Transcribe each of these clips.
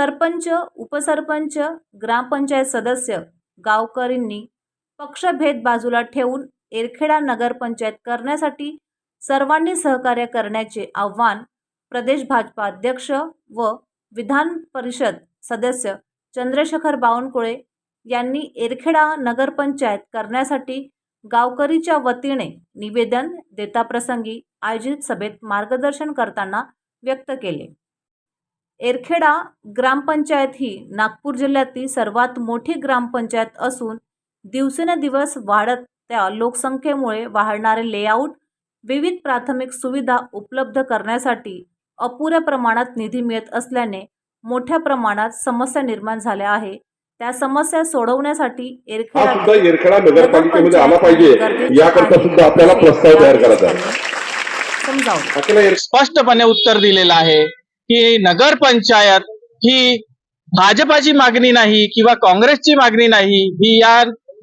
सरपंच उपसरपंच ग्रामपंचायत सदस्य गावकरींनी पक्षभेद बाजूला ठेवून एरखेडा नगरपंचायत करण्यासाठी सर्वांनी सहकार्य करण्याचे आव्हान प्रदेश भाजपा अध्यक्ष व विधान परिषद सदस्य चंद्रशेखर बावनकुळे यांनी एरखेडा नगरपंचायत करण्यासाठी गावकरीच्या वतीने निवेदन देताप्रसंगी आयोजित सभेत मार्गदर्शन करताना व्यक्त केले. एरखेडा ग्रामपंचायत ही नागपूर जिल्ह्यातील सर्वात मोठी ग्रामपंचायत असून दिवसेंदिवस वाढत्या लोकसंख्येमुळे वाढणारे लेआउट विविध प्राथमिक सुविधा उपलब्ध करण्यासाठी अपुऱ्या प्रमाणात निधी मिळत असल्याने मोठ्या प्रमाणात समस्या निर्माण झाल्या आहे. त्या समस्या सोडवण्यासाठी एरखेडा येरखेडा नगरपालिकेमध्ये आला पाहिजे. याकरता सुद्धा आपल्याला प्रस्ताव तयार करायचा येर- स्पष्टपणे उत्तर दिलेलं आहे. की नगरपंचायत ही भाजपाची मागणी नाही किंवा काँग्रेसची मागणी नाही ही या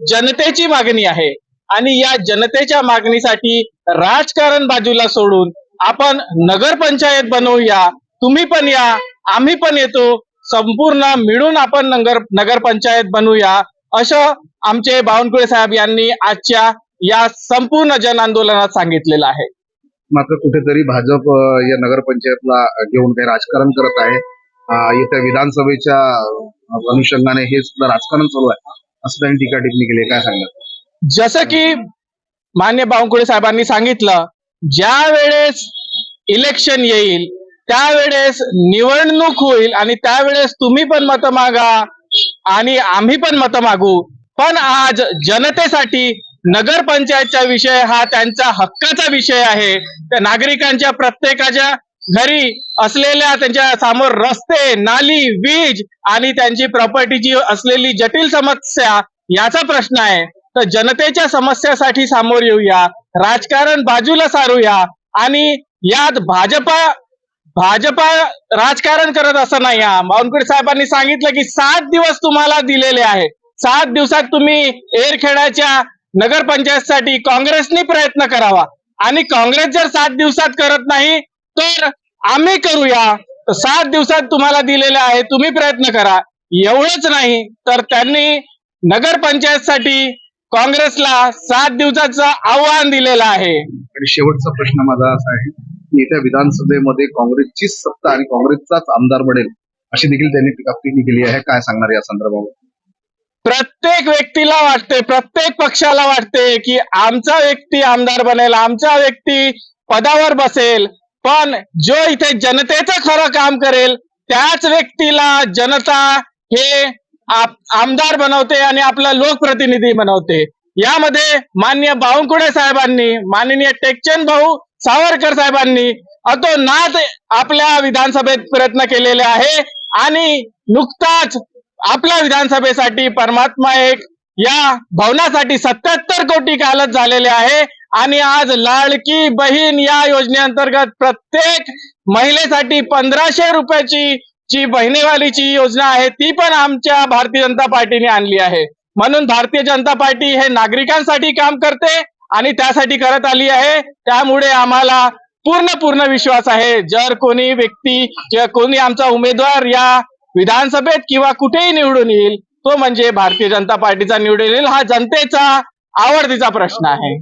जनतेची मागणी आहे. आणि या जनतेच्या मागणीसाठी राजकारण बाजूला सोडून आपण नगरपंचायत बनवूया तुम्ही पण या आम्ही पण येतो संपूर्ण मिळून आपण नगर नगरपंचायत बनवूया असं आमचे बावनकुळे साहेब यांनी आजच्या या संपूर्ण जन आंदोलनात सांगितलेलं आहे. मात्र कुठेतरी भाजप या नगरपंचायतला घेऊन काही राजकारण करत आहे. येत्या विधानसभेच्या अनुषंगाने हे सुद्धा राजकारण चालू आहे. असं त्यांनी टीका टिप्पणी केली काय सांगणार? जसं की मान्य बावनकुळे साहेबांनी सांगितलं ज्या वेळेस इलेक्शन येईल त्यावेळेस निवडणूक होईल आणि त्यावेळेस तुम्ही पण मत मागा आणि आम्ही पण मत मागू. पण आज जनतेसाठी नगरपंचायतचा विषय हा त्यांचा हक्काचा विषय आहे. त्या नागरिकांच्या प्रत्येकाच्या घरी असलेल्या त्यांच्यासमोर रस्ते नाली वीज आणि त्यांची प्रॉपर्टीची असलेली जटिल समस्या याचा प्रश्न आहे. तर जनतेच्या समस्यासाठी सामोर येऊया राजकारण बाजूला सारूया आणि यात भाजपा भाजपा राजकारण करत असं नाही हा बावनकुळे साहेबांनी सांगितलं की सात दिवस तुम्हाला दिलेले आहे. सात दिवसात तुम्ही एरखेडाच्या नगरपंचायतसाठी काँग्रेसने प्रयत्न करावा. आणि काँग्रेस जर सात दिवसात करत नाही तर आम्ही करूया. सात दिवसात तुम्हाला दिलेले आहे तुम्ही प्रयत्न करा. एवढंच नाही तर त्यांनी नगरपंचायतसाठी काँग्रेसला सात दिवसाचं आव्हान दिलेलं आहे. आणि शेवटचा प्रश्न माझा असा आहे की येत्या विधानसभेमध्ये काँग्रेसचीच सत्ता आणि काँग्रेसचाच आमदार बनेल अशी देखील त्यांनी टीका केली आहे. काय सांगणार या संदर्भात प्रत्येक व्यक्तीला वाटते प्रत्येक पक्षाला वाटते की आमचा व्यक्ती आमदार बनेल आमचा व्यक्ती पदावर बसेल. पण जो इथे जनतेचं खरं काम करेल त्याच व्यक्तीला जनता हे आमदार बनवते आणि आपला लोकप्रतिनिधी बनवते. यामध्ये मान्य बावनकुळे साहेबांनी माननीय टेकचंद भाऊ सावरकर साहेबांनी अतोनात आपल्या विधानसभेत प्रयत्न केलेले आहे आणि नुकताच आपल्या विधानसभेसाठी परमात्मा एक या भवनासाठी सत्याहत्तर कोटी कालच झालेले आहे. आणि आज लाडकी बहीण या योजनेअंतर्गत प्रत्येक महिलेसाठी पंधराशे रुपयाची जी बहिणीवालीची योजना आहे ती पण आमच्या भारतीय जनता पार्टीने आणली आहे. म्हणून भारतीय जनता पार्टी हे नागरिकांसाठी काम करते आणि त्यासाठी करत आली आहे. त्यामुळे आम्हाला पूर्ण पूर्ण विश्वास आहे. जर कोणी व्यक्ती किंवा कोणी आमचा उमेदवार या विधानसभेत किंवा कुठेही निवडून येईल तो म्हणजे भारतीय जनता पार्टीचा निवडून येईल हा जनतेचा आवडतीचा प्रश्न आहे.